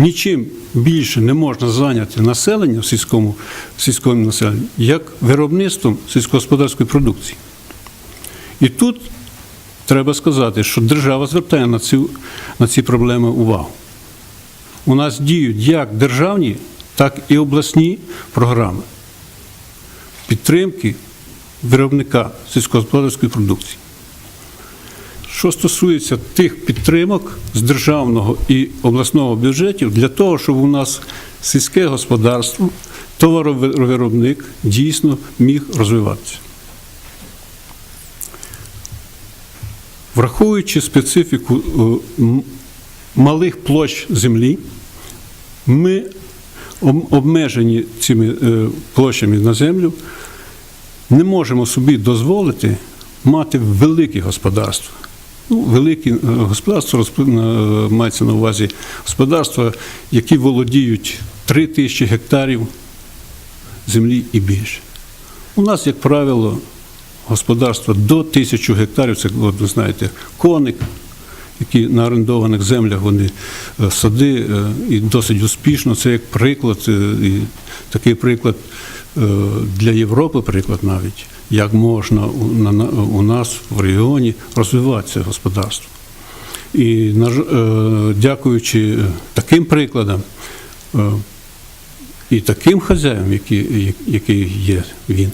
нічим більше не можна зайняти населення в сільському, в сільському населенні, як виробництвом сільськогосподарської продукції. І тут треба сказати, що держава звертає на ці, на ці проблеми увагу. У нас діють як державні, так і обласні програми підтримки виробника сільськогосподарської продукції. Що стосується тих підтримок з державного і обласного бюджетів, для того, щоб у нас сільське господарство, товаровиробник дійсно міг розвиватися. Враховуючи специфіку е, малих площ землі, ми обмежені цими е, площами на землю, не можемо собі дозволити мати великі господарства. Ну, великі е, господарства е, мається на увазі господарства, які володіють 3 тисячі гектарів землі і більше. У нас, як правило, господарства до тисячі гектарів, це, от, ви знаєте, коник, які на орендованих землях вони е, сади, і досить успішно. Це як приклад, і такий приклад для Європи, приклад навіть, як можна у, на- на- у нас в регіоні розвиватися господарство. І е, дякуючи таким прикладам е, і таким хазяям, який є він,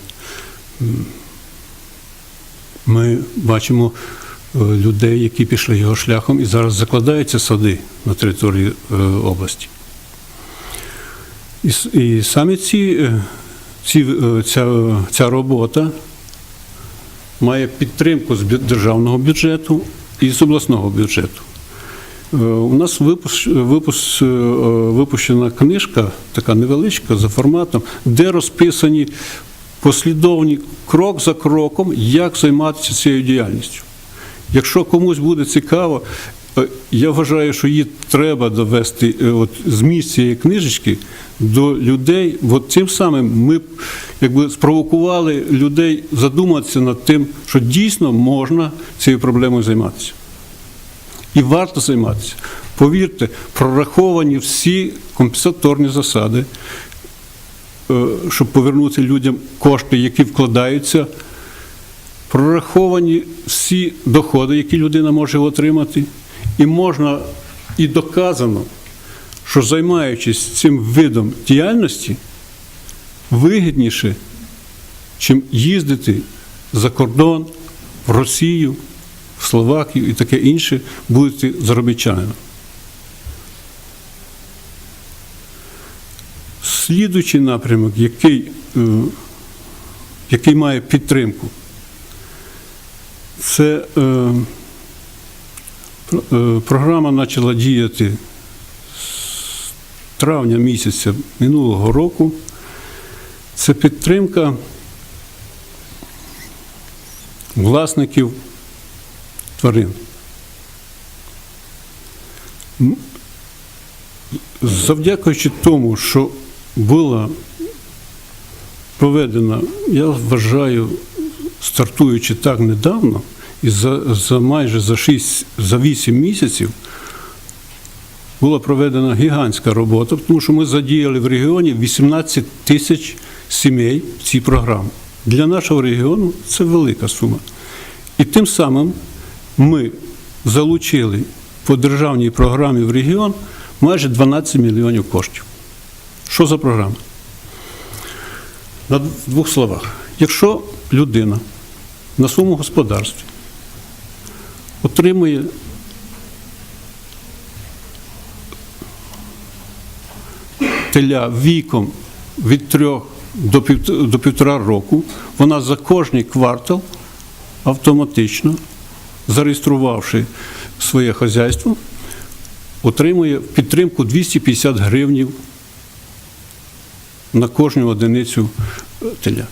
ми бачимо е, людей, які пішли його шляхом і зараз закладаються сади на території е, області. І, і ці, е, ці, е, ця, ця робота має підтримку з державного бюджету і з обласного бюджету. Е, У нас випус, випус, е, випущена книжка, така невеличка за форматом, де розписані послідовні крок за кроком, як займатися цією діяльністю. Якщо комусь буде цікаво, я вважаю, що її треба довести е, от, зміст цієї книжечки до людей. От цим самим ми якби спровокували людей задуматися над тим, що дійсно можна цією проблемою займатися. І варто займатися. Повірте, прораховані всі компенсаторні засади, е, щоб повернути людям кошти, які вкладаються. Прораховані всі доходи, які людина може отримати, і можна і доказано, що займаючись цим видом діяльності, вигідніше, чим їздити за кордон, в Росію, в Словакію і таке інше, бути заробітчанином. Слідуючий напрямок, який, е, який має підтримку, це е, програма почала діяти з травня місяця минулого року. Це підтримка власників тварин. Завдякуючи тому, що була проведена, я вважаю, стартуючи так недавно, і за, за майже за 6, за 8 місяців була проведена гігантська робота, тому що ми задіяли в регіоні 18 тисяч сімей в цій програмі. Для нашого регіону це велика сума. І тим самим ми залучили по державній програмі в регіон майже 12 мільйонів коштів. Що за програма? На двох словах. Якщо людина на своєму господарстві отримує теля віком від трьох до, пів, до півтора року, вона за кожний квартал автоматично, зареєструвавши своє хазяйство, отримує підтримку 250 гривнів на кожну одиницю теля.